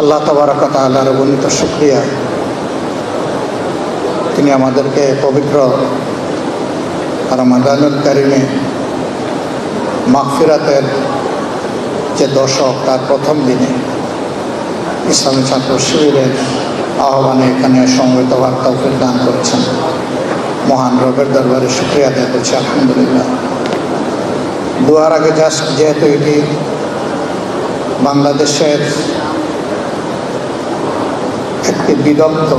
আল্লাহ তবরকত আল্লাহর গণিত শুক্রিয়া। তিনি আমাদেরকে পবিত্র রমাদানুল কারিমে মাগফিরাতের যে দশক, তার প্রথম দিনে ইসলামী ছাত্র শিবিরের আহ্বানে এখানে সমবেত হওয়ার তৌফিক দান করেছেন। মহান রবের দরবারে শুক্রিয়া আদায় করছি, আলহামদুলিল্লাহ। দুয়ার আগে জাস্ট যেহেতু এটি বাংলাদেশের একটি বিদগ্ধ,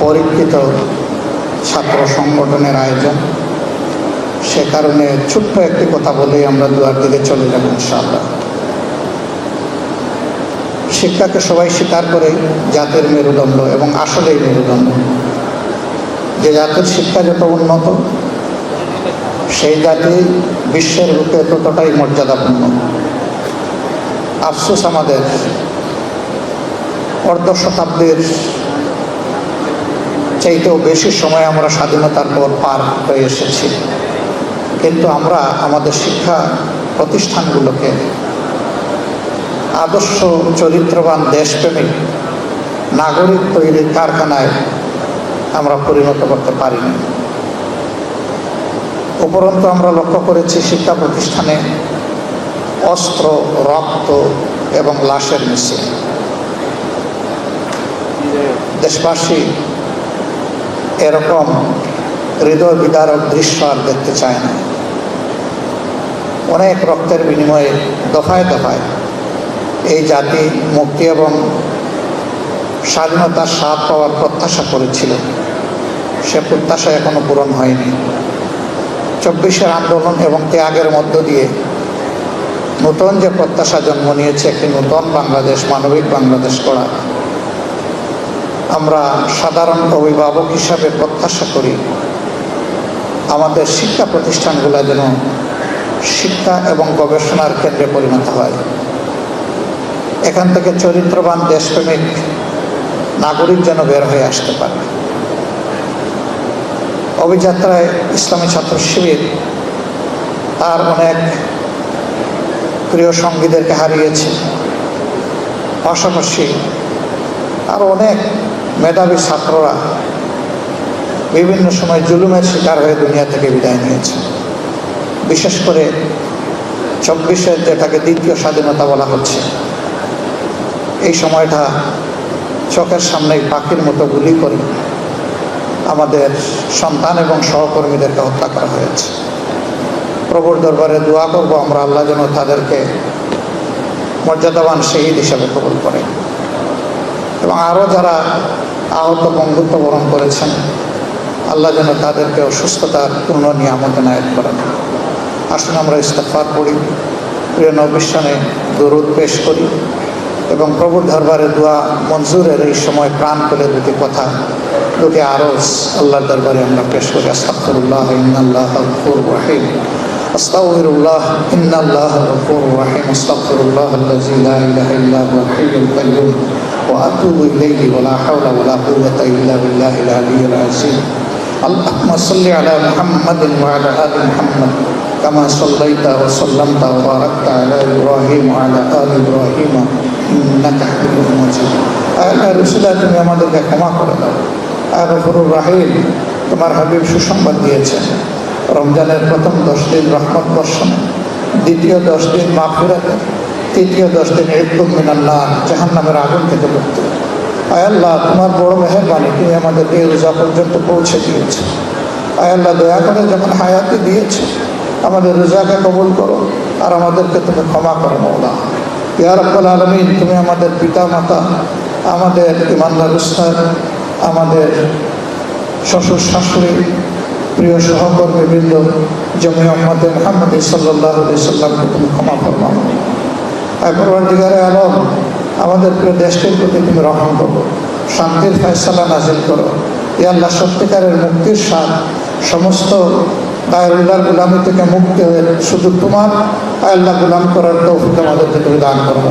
পরীক্ষিত ছাত্র সংগঠনের আয়োজন। সে কারণে ছোট্ট একটি কথা বলেই আমরা দুয়ার দিকে চলে যাব ইনশাআল্লাহ। শিক্ষাকে সবাই স্বীকার করে জাতের মেরুদণ্ড এবং আসলেই মেরুদণ্ড। যে জাতির শিক্ষা যত উন্নত, সেই জাতি বিশ্বের রূপে ততটাই মর্যাদাপূর্ণ। আফসোস আমাদের অর্ধ শতাব্দীর চাইতেও বেশি সময় আমরা স্বাধীনতার পর পার হয়ে এসেছি। কিন্তু আমরা আমাদের শিক্ষা প্রতিষ্ঠানগুলোকে আদর্শ, চরিত্রবান, দেশপ্রেমিক, নাগরিক তৈরির কারখানায় আমরা পরিণত করতে পারিনি। উপরন্তু আমরা লক্ষ্য করেছি শিক্ষা প্রতিষ্ঠানে অস্ত্র, রক্ত এবং লাশের মিছিল দেশবাসী এরকম হৃদয় বিদারক দৃশ্য আর দেখতে চায় না। অনেক রক্তের বিনিময়ে দফায় দফায় এই জাতি মুক্তি এবং স্বাধীনতার স্বাদ পাওয়ার প্রত্যাশা করেছিল। সে প্রত্যাশা এখনও পূরণ হয়নি। চব্বিশের আন্দোলন এবং ত্যাগের মধ্য দিয়ে নতুন যে প্রত্যাশা জন্ম নিয়েছে, একটি নতুন বাংলাদেশ, মানবিক বাংলাদেশ করা আমরা সাধারণ অভিভাবক হিসাবে প্রত্যাশা করি, আমাদের শিক্ষা প্রতিষ্ঠানগুলো যেন শিক্ষা এবং গবেষণার কেন্দ্রে পরিণত হয়। এখান থেকে চরিত্রবান, দেশপ্রেমিক নাগরিক যেন বের হয়ে আসতে পারে। অভিযাত্রায় ইসলামী ছাত্র শিবির তার অনেক প্রিয় সঙ্গীদেরকে হারিয়েছে। পাশাপাশি আরও অনেক মেধাবী ছাত্ররা বিভিন্ন সময় জুলুমের শিকার হয়ে দুনিয়া থেকে বিদায় নিয়েছে। বিশেষ করে চব্বিশের যেটাকে দ্বিতীয় স্বাধীনতা বলা হচ্ছে, এই সময়টা চোখের সামনেই পাখির মতো গুলি করে আমাদের সন্তান এবং সহকর্মীদেরকে হত্যা করা হয়েছে। প্রভুর দরবারে দোয়া করব, আমরা আল্লাহ যেন তাদেরকে মর্যাদাবান শহীদ হিসাবে কবুল করে এবং আরও যারা আহত বন্ধুত্ব বরণ করেছেন, আল্লাহ যেন তাদেরকে অসুস্থতার পূর্ণ নিয়ামত নায়ক করেন। আসুন আমরা ইস্তফার পড়ি। প্রিয় নবিশ্বানে দরুদ পেশ করি এবং প্রভুর দরবারে দোয়া মঞ্জুরের এই সময় প্রাণ করে দুটি কথা দুটি আরস আল্লাহর দরবারে আমরা পেশ করি। আস্তাফরুল্লাহ ইন্নাল্লাহ রহিম। ইন্নাল্লাহ ইল্লা হুয়াল হাইয়ুল কাইয়্যুম ওয়া আতুবু ইলাইহি ওয়া লা হাওলা ওয়া লা কুওয়াতা ইল্লা বিল্লাহিল আলিয়্যিল আযীম اللهم صل على محمد وعلى ال محمد كما صليت وسلمت وباركت على ابراهيم وعلى ال ابراهيم انك حميد مجيد আল্লাহ রসুলা তুমি আমাদেরকে ক্ষমা করে দাও আর গফরুর রাহিম তোমার হাবিব সুসংবাদ দিয়েছেন রমজানের প্রথম দশ দিন রহমত বর্ষণে দ্বিতীয় দশ দিন মাফিরাতে তৃতীয় দশ দিন ইবদুল মিনাল্লাহ জাহান নামের আগুন থেকে মুক্তি। আয়াল্লাহ তোমার বড় মেহরবানি, তুমি আমাদেরকে এই রোজা পর্যন্ত পৌঁছে দিয়েছে। আয়াল্লাহ দয়া করে যখন হায়াতে দিয়েছে, আমাদের রোজাকে কবুল করো আর আমাদেরকে তুমি ক্ষমা করো, মৌলা। ইয়ার আব্বাল আলমিন, তুমি আমাদের পিতা মাতা আমাদের ইমানদার উস্তাদ, আমাদের শ্বশুর শাশুড়ি, প্রিয় সহকর্মী বৃন্দ জমি আহমদ মোহাম্মদ সাল্লাহ সাল্লামকে তুমি ক্ষমা করব দিগারে আলম আমাদের প্রিয় দেশটির প্রতি তুমি রহম করো। শান্তির ফয়সালা নাজিল করো। এ আল্লাহ, সত্যিকারের মুক্তির স্বাদ সমস্ত গায়রুল্লাহর গুলামি থেকে মুক্তি হয়ে শুধু তোমার আল্লাহ গুলাম করার তৌফিক আমাদেরকে তুমি দান করো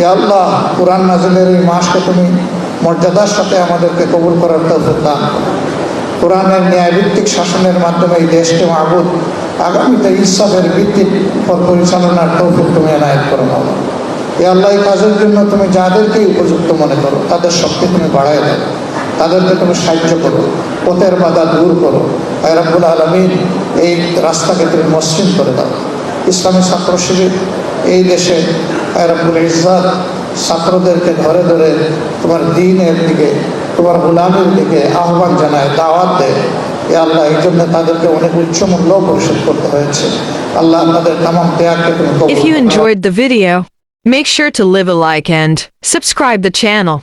এ আল্লাহ, কোরআন নাজিলের এই মাসকে তুমি মর্যাদার সাথে আমাদেরকে কবুল করার তৌফিক দান করো। কোরআনের ন্যায়ভিত্তিক শাসনের মাধ্যমে এই দেশকে মাহবুদ আগামীতে ইসলামের ভিত্তির পর পরিচালনার তৌফিক তুমি এনায়ত করো মামলা এ আল্লাহ এই কাজের জন্য তুমি যাদেরকেই উপযুক্ত মনে করো, তাদের শক্তি তুমি বাড়ায় দাও। তাদেরকে তুমি সাহায্য করো, পথের বাধা দূর করো। রাব্বুল আলমিন, এই রাস্তাকে তুমি মসৃণ করে দাও। ইসলামী ছাত্র শিবির, এই দেশে রাব্বুল ইজাত ছাত্রদেরকে ধরে ধরে তোমার দিনের দিকে তোমার গোলামের দিকে আহ্বান জানায় দাওয়াত দেয় এ আল্লাহ এই জন্য তাদেরকে অনেক উচ্চ মূল্য পরিশোধ করতে হয়েছে আল্লাহ তাদের তামাম ত্যাগকে তুমি কবুল If you করো। enjoyed the video, make sure to leave a like and subscribe the channel.